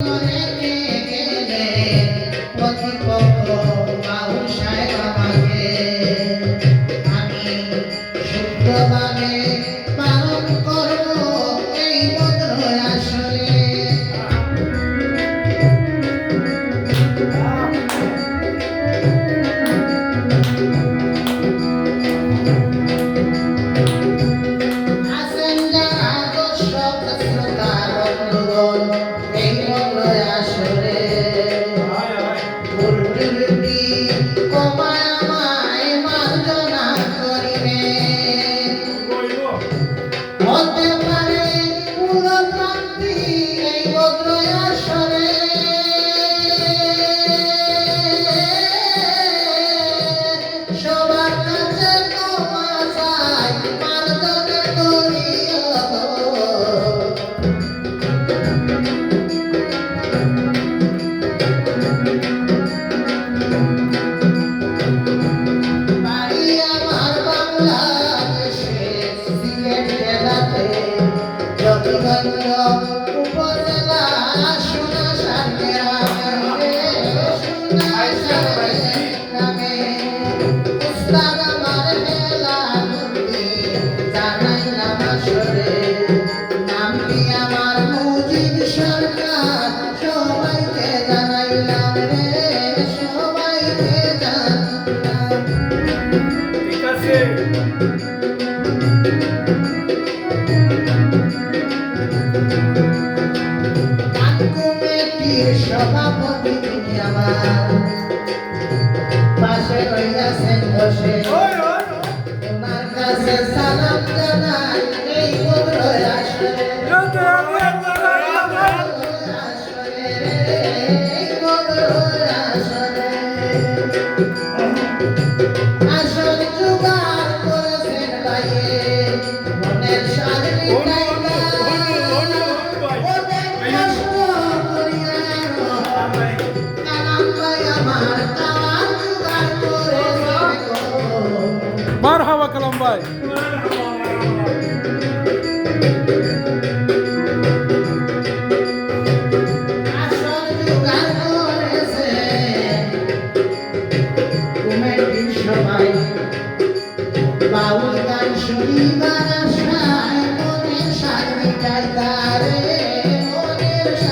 Amen. সভাপতি তিনি আমার পাশে রইয়াছেন বসে। তোমার কাছে সালাম মার হাওয়া কলম ভাই।